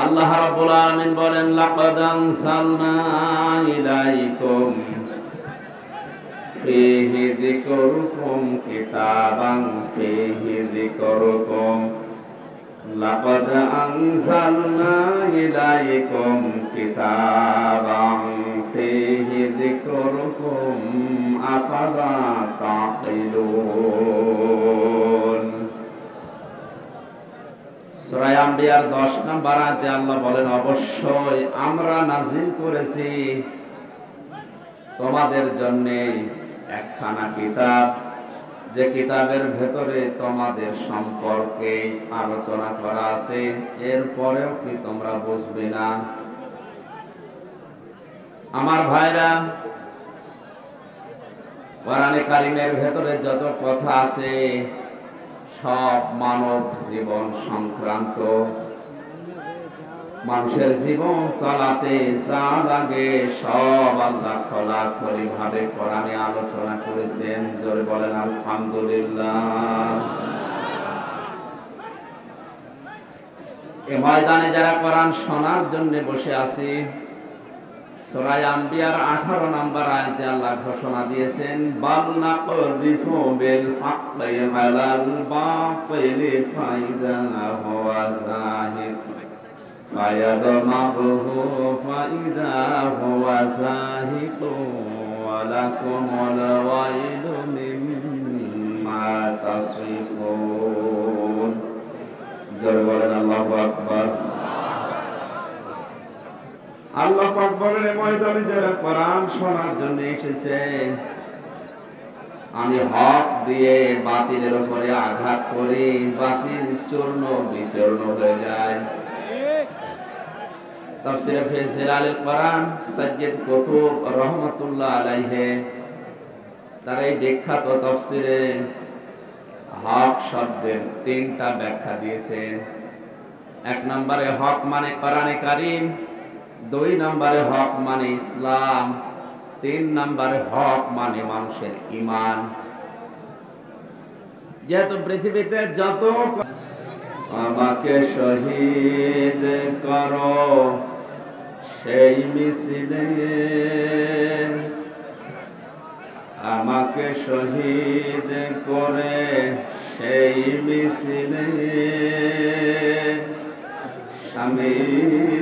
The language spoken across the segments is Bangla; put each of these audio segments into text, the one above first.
আল্লাহ রাব্বুল আলামিন বলেন, লাকাদ আনসালনা ইলাইকুম ফীহি যিকরুকুম কিতাবান, ফীহি যিকরুকুম লাকাদ আনসালনা ইলাইকুম কিতাবান, ফীহি যিকরুকুম আফালা তাকিলুন? সূরা আম্বিয়ার 10 নম্বর আল্লাহ বলেন, অবশ্যই আমরা করেছি। তোমাদের জন্য একখানা কিতাব। যে কিতাবের ভেতরে তোমাদের সম্পর্কে আলোচনা করা আছে, এরপরেও কি তোমরা বুঝবে না? আমার ভাইরা, কোরআনে কারিমের ভেতরে যত কথা আছে সব মানব জীবন সংক্রান্ত। মানুষের জীবন চালাতে যা লাগে সব আল্লাহ খোলাখলি ভাবে কোরআনে আলোচনা করেছেন। জোরে বলেন, আলহামদুলিল্লাহ। এ ময়দানে যারা কোরআন শোনার জন্য বসে আছি সোরাই আম্বিয়ার আঠারো নাম্বার আয়তে আল্লাহ ঘোষণা দিয়েছেন, বাল না করিফু বিল হাক্কি আলাল বাতিলি ফাইদা হুয়া যাহির ফায়াদমাহু ফাইদা হুয়া যাহির ওয়া লাকুম ওয়াইলু মিম্মা তাসিফুন। জোরে বলেন, আল্লাহু আকবার। আল্লাহ পাক বলেন ময়দানে যারা কোরআন শোনার জন্য এসেছে, আমি হক দিয়ে বাতিলের উপরে আঘাত করি, বাতিল চূর্ণ বিচূর্ণ হয়ে যায়। তাফসিরে ফি জিলালিল কোরআন, সাজ্জাদ কুতুব রহমাতুল্লাহ আলাইহি, তার এই বিখ্যাত তাফসিরে হক শব্দের তিনটা ব্যাখ্যা দিয়েছেন এক নম্বরে হক মানে কোরআনে কারীম দুই নম্বরে হক মানে ইসলাম, তিন নম্বরে হক মানে মানুষের ইমান যেহেতু পৃথিবীতে যত আমাকে শহীদ করো, সেই মিছিলে আমাকে শহীদ করে, সেই মিছিলে সামিল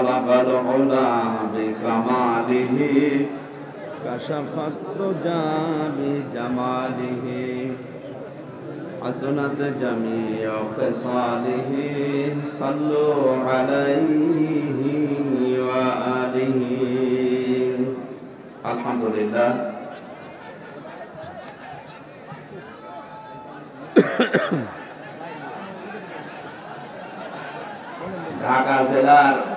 বালাগাল ওলা বিকামালিহি كشفت الدجى بجماله حسنت جميع خصاله صلوا عليه وآله الحمد لله ঢাকা জেলার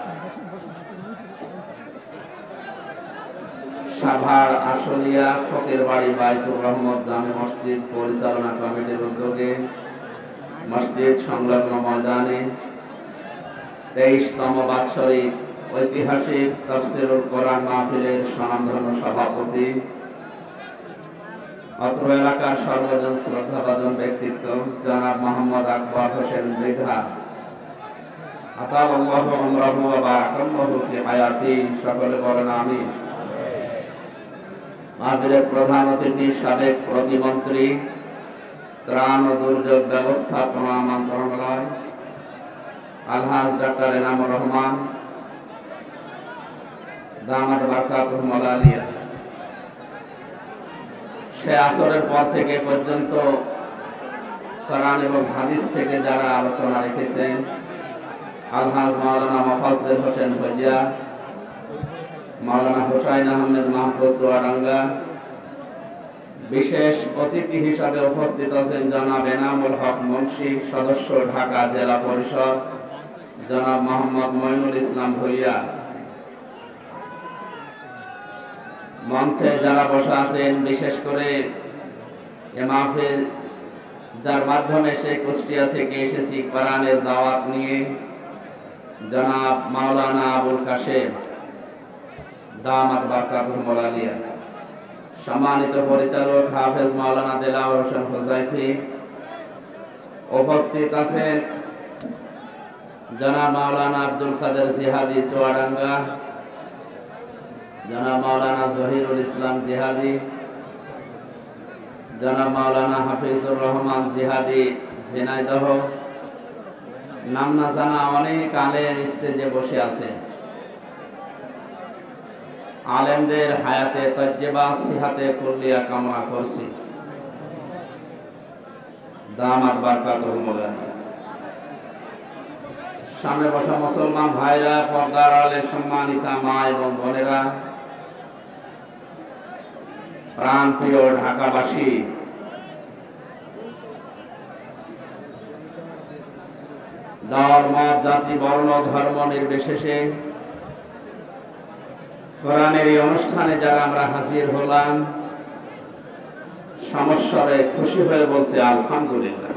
সাভার, আশুলিয়া ফকির বাড়ি বাইতুর রহমত জামে মসজিদ পরিচালনা কমিটির উদ্যোগে মসজিদ সংলগ্ন ময়দানে তেইশতম বাৎসরিক ঐতিহাসিক তফসিরুল কোরআন মাহফিলের স্বনামধন্য সভাপতি, অত্র এলাকার সর্বজন শ্রদ্ধাভাজন ব্যক্তিত্ব, জনাব মোহাম্মদ আকবর হোসেন মৃধা আতাল আল্লাহ আমরাহু ওয়া বারাকাল্লাহু ফি হায়াতি সকলে বলেন আমিন। মাহফিলের প্রধান অতিথি, সাবেক প্রতিমন্ত্রী, ত্রাণ ও দুর্যোগ ব্যবস্থাপনা মন্ত্রণালয়, আলহাজ ডাক্তার এনামুর রহমান দামাদ বারকাতুহ মলালিয়া সে আসরের পর থেকে পর্যন্ত কোরআন এবং হাদিস থেকে যারা আলোচনা রেখেছেন, আলহাজ মাওলানা মফাজল হোসেন ভজিয়া মাওলানা হোসাইন আহমেদ মাহফুজ চুয়াডাঙ্গা বিশেষ অতিথি হিসাবে উপস্থিত আছেন জনাব এনামুল হক মুন্সি, সদস্য ঢাকা জেলা পরিষদ, জনাব মোহাম্মদ মইনুল ইসলাম ভুইয়া। মঞ্চে যারা বসে আছেন, বিশেষ করে এ মাহফিল যার মাধ্যমে সে কুষ্টিয়া থেকে এসেছি, কোরআনের দাওয়াত নিয়ে, জনাব মাওলানা আবুল কাশেম। দামাত বারকাতুল আলিয়া সম্মানিত পরিচালক হাফেজ মাওলানা দেলাওয়ার হোসেন হোজাইফি উপস্থিত আছেন জনাব মাওলানা আব্দুল কাদের জিহাদি চুয়াডাঙ্গা, জনাব মাওলানা জহিরুল ইসলাম জিহাদি, জনাব মাওলানা হাফিজুর রহমান জিহাদি ঝিনাইদহ। নাম না জানা অনেক আলেম স্টেজে বসে আছে আলেমদের হায়াতে, তজ্জেবা, সিহাতে কুল্লিয়া কামনা করছি। দামাত বারকাতুল মোলানা। সামনে বসা মুসলমান ভাইরা, পর্দার আলে সম্মানিতা মা এবং বোনেরা প্রাণ প্রিয় ঢাকাবাসী, দল, মত, জাতি, বর্ণ, ধর্ম নির্বিশেষে কোরআনের এই অনুষ্ঠানে যারা আমরা হাজির হলাম সমস্যারে খুশি হয়ে বলছে আলহামদুলিল্লাহ।